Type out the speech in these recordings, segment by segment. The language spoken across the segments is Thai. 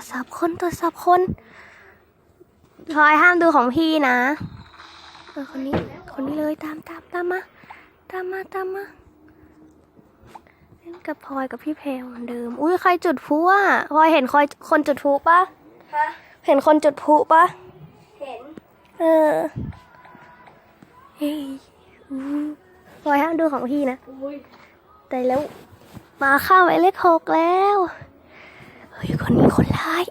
วจสอบคนตรวจสอบคนพลอยห้ามดูของพี่นะเออคนนี้คนนี้เลยตามตามตามมาตามมาตามมาเล่นกับพลอยกับพี่แพรวเหมือนเดิม อุ้ยใครจุดพลุอะพลอยเห็นคอยคนจุดพลุปะฮะเห็นคนจุดพลุปะเห็น เออเฮ้ยอู้พลอยห้ามดูของพี่นะอุ้ยแต่แล้ว มาเข้าหมายเลขหกแล้วเฮ้ยคนนี้คนร้าย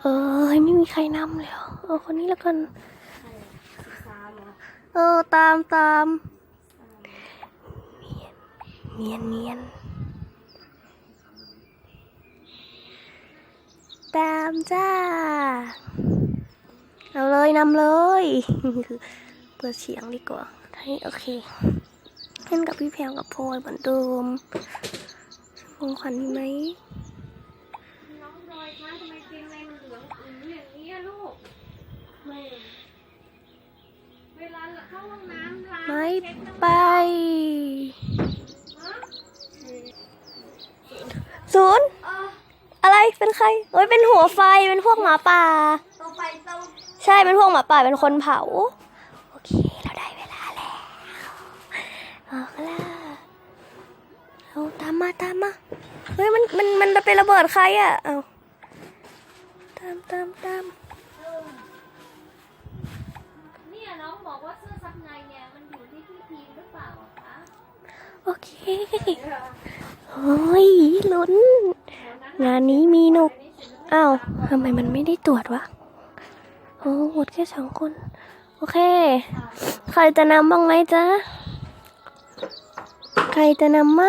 เอ้ยไม่มีใครนำเลยเอเอาคนนี้แล้วกันเออตามตามเนียนเนียนตามจ้าเอาเลยนำเลยเปิดเสียงดีกว่าให้โอเคเล่นกับพี่แพรวกับพลอยเหมือนเดิมวงขวัญไหม น้องพลอยคะทำไมเกงในมันเหลืองอืออย่างนี้อะลูก ไม่ เวลาเข้าห้องน้ำล้าง ไม่เช็ดน้ำไปฮะศูนย์เอออะไรเป็นใครโอ้ยเป็นหัวไฟเป็นพวกหมาป่าตัวไฟต้องใช่เป็นพวกหมาป่าเป็นคนเผา โอเคเราได้เวลาแล้วออกแล้วเอาตามมาตามมาเฮ้ยมันมันมันจะไประเบิดใครอะเอาตามตามตามเนี่ยน้องบอกว่า โอเคโอ้ยลุ้น งานนี้มีหนุกอ้าวทำไมมันไม่ได้ตรวจวะโอ้หมดแค่สองคน โอเค ใครจะนำบ้างไหมจ๊ะ ใครจะนำไหม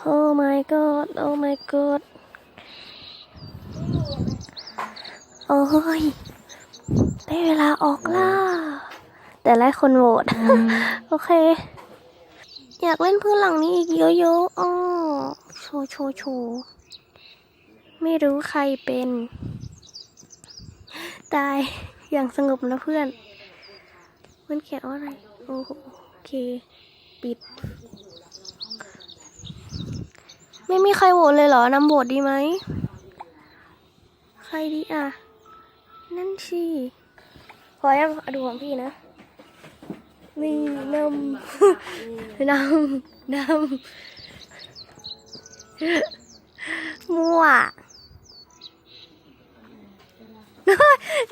โอ้ my god โอ้ my god โอ้ยได้เวลาออกล่า แต่ไล่คนโหวตโอเค อยากเล่นพื้นหลังนี้อีกเยอะๆอ้อโชว์โชว์โชว์ไม่รู้ใครเป็น ตายอย่างสงบนะเพื่อน มันเขียนว่าอะไร โอ้โหโอเค ปิด ไม่มีใครโหวตเลยเหรอนำโหวตดีไหม ใครดีอะ นั่นสิพอยังดูของพี่นะ นี่นำนำนำมั่ว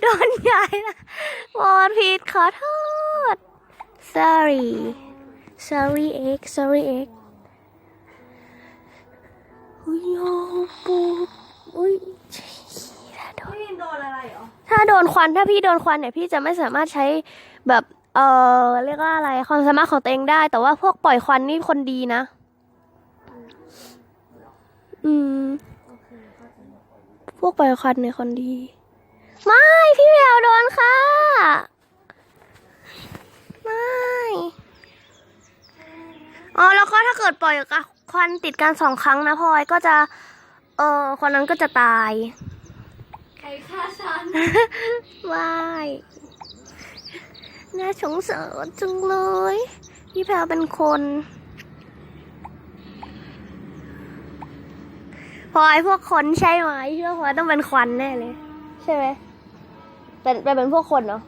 โดนยายนะวอนผิดขอโทษ sorry sorry x sorry x อุ้ยโอ้ปูอุ้ยถ้าโดนพี่โดนถ้าโดนควันถ้าพี่โดนควันเนี่ยพี่จะไม่สามารถใช้แบบ เออเรียกว่าอะไรความสามารถของตัวเองได้ แต่ว่าพวกปล่อยควันนี่คนดีนะ อืม พวกปล่อยควันเนี่ยคนดี ไม่ พี่แววโดนค่ะ ไม่ อ๋อ แล้วก็ถ้าเกิดปล่อยกับควันติดกันสองครั้งนะพลอยก็จะ เออคนนั้นก็จะตาย ใครฆ่าฉันว้าย น่าสงสารจังเลย พี่แพรวเป็นคนพลอยพวกคนใช่ไหมเชื่อพลอยต้องเป็นควันแน่เลย ใช่ไหมเป็นเป็นเป็นพวกคนเนาะ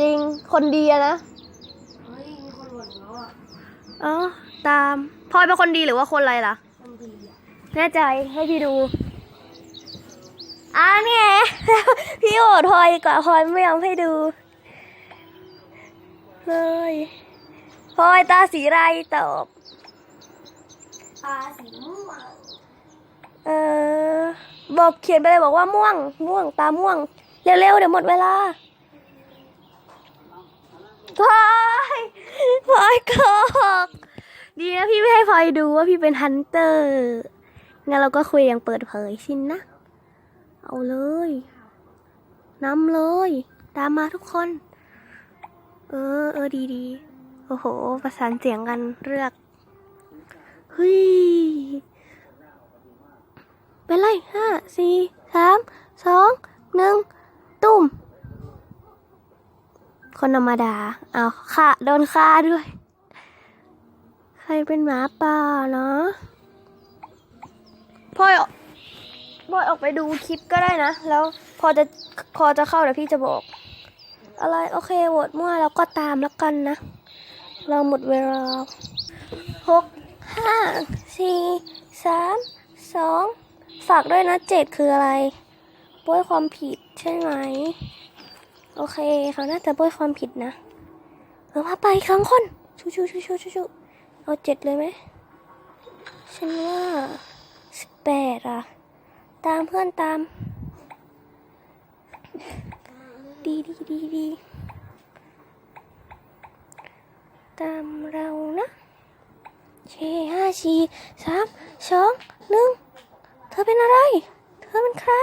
จริงคนดีอะนะเฮ้ยมีคนโหวตแล้วอะเออตามพลอยเป็นคนดีหรือว่าคนอะไรล่ะ คนดีอะแน่ใจให้พี่ดูอ่าเนี่ยพี่โอดพลอยดีกว่าพลอยไม่ยอมให้ดู เลยพลอยตาสีไรตอบตาสีม่วงเออบอกเขียนไปเลยบอกว่าม่วง ม่วงตาม่วง เร็วๆเดี๋ยวหมดเวลาพลอยพลอยกอกดีนะพี่ไม่ให้พลอยดูว่าพี่เป็นฮันเตอร์งั้นเราก็คุยอย่างเปิดเผยสินนะ เอาเลยนำเลย ตามมาทุกคน เออ เออ ดีดีโอ้โห ประสานเสียงกันเลือกเฮ้ยเป็นไรห้าสี่สามสองหนึ่งตุ้ม คนธรรมดา เอาค่ะโดนฆ่าด้วย ใครเป็นหมาป่าเนาะพ่อยพ่อยออกไปดูคลิปก็ได้นะ แล้วพอจะพอจะเข้าเดี๋ยวพี่จะบอก อะไรโอเคโหวตมั่วแล้วก็ตามแล้วกันนะ เราหมดเวลาหกห้าสี่สามสองฝากด้วยนะเจ็ดคืออะไรบ้วยความผิดใช่ไหม โอเคเขาน่าจะบ้วยความผิดนะเรามาไปอีกสองคนชูชูชูชูชูชูเอาเจ็ดเลยไหมฉันว่าสิบแปดอะตามเพื่อนตาม ดีดีดีดีตามเรานะเชห้าสี่สามสองหนึ่งเธอเป็นอะไร เธอเป็นใคร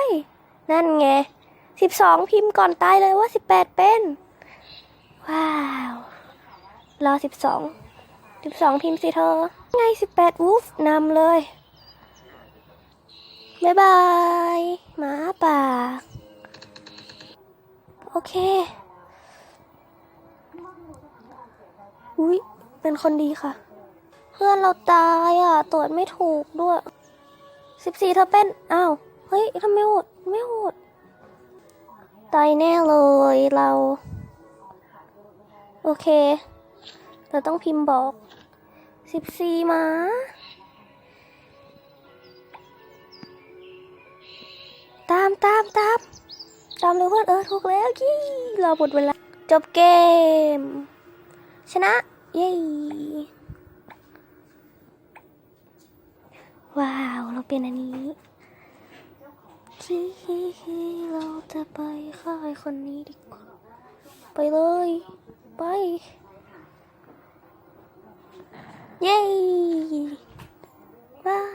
นั่นไงสิบสองพิมพ์ก่อนตายเลยว่าสิบแปดเป็น ว้าว รอสิบสองสิบสองพิมพ์สิเธอ ไงสิบแปดวูฟนำเลย บ๊ายบายหมาป่า โอเค อุ้ยเป็นคนดีค่ะ เพื่อนเราตายอะ ตรวจไม่ถูกด้วยสิบสี่เธอเป็น อ้าว เฮ้ยทำไมโหดไม่โหดตายแน่เลยเรา โอเค เราต้องพิมพ์บอกสิบสี่มาตามตามตาม ตามเลยเพื่อนเออถูกแล้วยี่ราหมดเวลา จบเกม ชนะ เย้ว้าว เราเป็นอันนี้ฮิฮิฮิเราจะไปฆ่าไอคนนี้ดีกว่า ไปเลย ไป เย้า